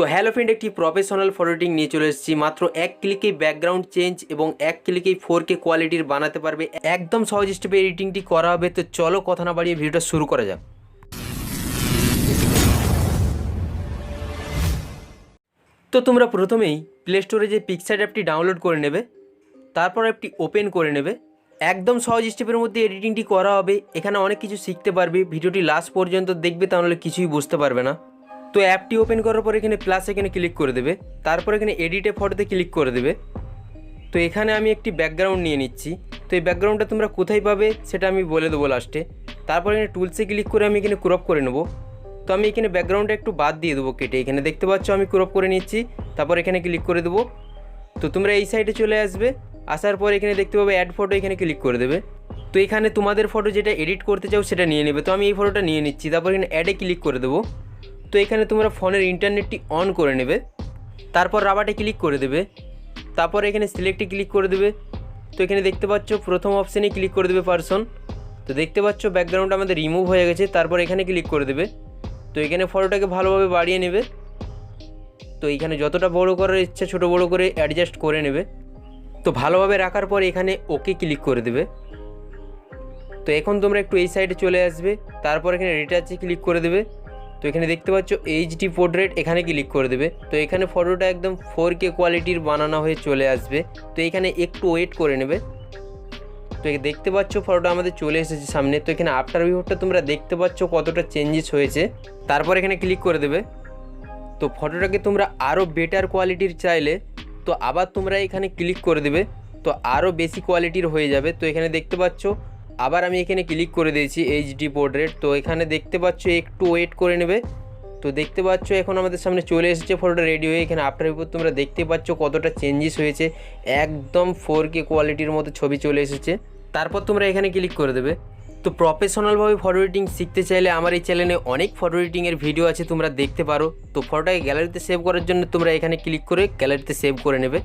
তো hello friend একটি professional editing নিয়ে চলে এসেছি। মাত্র এক ক্লিকেই ব্যাকগ্রাউন্ড চেঞ্জ এবং এক ক্লিকেই ফোর কে কোয়ালিটির বানাতে পারবে। একদম সহজ স্টেপে এডিটিংটি করা হবে। তো চলো কথা না বাড়িয়ে ভিডিওটা শুরু করা যাক। তো তোমরা প্রথমেই প্লে স্টোরে যে পিকচার অ্যাপটি ডাউনলোড করে নেবে, তারপর অ্যাপটি ওপেন করে নেবে। একদম সহজ স্টেপের মধ্যে এডিটিংটি করা হবে। এখানে অনেক কিছু শিখতে পারবে। ভিডিওটি লাস্ট পর্যন্ত দেখবে, তাহলে কিছুই বুঝতে পারবে না। তো অ্যাপটি ওপেন করার পর এখানে প্লাস এখানে ক্লিক করে দেবে। তারপর এখানে এডিটে ফটোতে ক্লিক করে দেবে। তো এখানে আমি একটি ব্যাকগ্রাউন্ড নিয়ে নিচ্ছি। তো এই ব্যাকগ্রাউন্ডটা তোমরা কোথায় পাবে সেটা আমি বলে দেবো লাস্টে তারপর এখানে টুলসে ক্লিক করে আমি এখানে ক্রপ করে নেব। তো আমি এখানে ব্যাকগ্রাউন্ডটা একটু বাদ দিয়ে দেবো কেটে। এখানে দেখতে পাচ্ছ আমি ক্রপ করে নিচ্ছি। তারপর এখানে ক্লিক করে দেবো। তো তোমরা এই সাইডে চলে আসবে। আসার পর এখানে দেখতে পাবে অ্যাড ফটো এখানে ক্লিক করে দেবে। তো এখানে তোমাদের ফটো যেটা এডিট করতে চাও সেটা নিয়ে নেবে। তো আমি এই ফটোটা নিয়ে নিচ্ছি। তারপর এখানে অ্যাডে ক্লিক করে দেবো। তো এখানে তোমরা ফোনের ইন্টারনেটটি অন করে নেবে, তারপর রাবাটে ক্লিক করে দেবে, তারপর এখানে সিলেক্টে ক্লিক করে দেবে, তো এখানে দেখতে পাচ্ছ প্রথম অপশানে ক্লিক করে দেবে পারসন, তো দেখতে পাচ্ছ ব্যাকগ্রাউন্ড আমাদের রিমুভ হয়ে গেছে, তারপর এখানে ক্লিক করে দেবে, তো এখানে ফটোটাকে ভালোভাবে বাড়িয়ে নেবে, তো এখানে যতটা বড় করার ইচ্ছা ছোট বড় করে অ্যাডজাস্ট করে নেবে, তো ভালোভাবে রাখার পর এখানে ওকে ক্লিক করে দেবে, তো এখন তোমরা একটু এই সাইডে চলে আসবে, তারপর এখানে রিটাচে ক্লিক করে দেবে তো এখানে দেখতে পাচ্ছ এইচডি পোর্ট্রেট এখানে ক্লিক করে দেবে। তো এখানে ফটোটা একদম ফোর কে কোয়ালিটির বানানো হয়ে চলে আসবে। তো এখানে একটু ওয়েট করে নেবে। তো দেখতে পাচ্ছ ফটোটা আমাদের চলে এসেছে সামনে। তো এখানে আফটার ভিউটা তোমরা দেখতে পাচ্ছ কতটা চেঞ্জেস হয়েছে। তারপর এখানে ক্লিক করে দেবে। তো ফটোটাকে তোমরা আরও বেটার কোয়ালিটির চাইলে, তো আবার তোমরা এখানে ক্লিক করে দেবে। তো আরও বেশি কোয়ালিটির হয়ে যাবে। তো এখানে দেখতে পাচ্ছ আবার আমি এখানে ক্লিক করে দিয়েছি এইচডি পোর্ট্রেট তো এখানে দেখতে পাচ্ছ একটু ওয়েট করে নেবে। তো দেখতে পাচ্ছ এখন আমাদের সামনে চলে এসেছে ফটোটা রেডি হয়ে। এখানে আফটার ভিউ তোমরা দেখতে পাচ্ছ কতটা চেঞ্জেস হয়েছে। একদম ফোর কে কোয়ালিটির মতো ছবি চলে এসেছে। তারপর তোমরা এখানে ক্লিক করে দেবে। তো প্রফেশনালভাবে ফটো এডিটিং শিখতে চাইলে আমার এই চ্যানেলে অনেক ফটো এডিটিংয়ের ভিডিও আছে, তোমরা দেখতে পারো। তো ফটোটাকে গ্যালারিতে সেভ করার জন্য তোমরা এখানে ক্লিক করে গ্যালারিতে সেভ করে নেবে।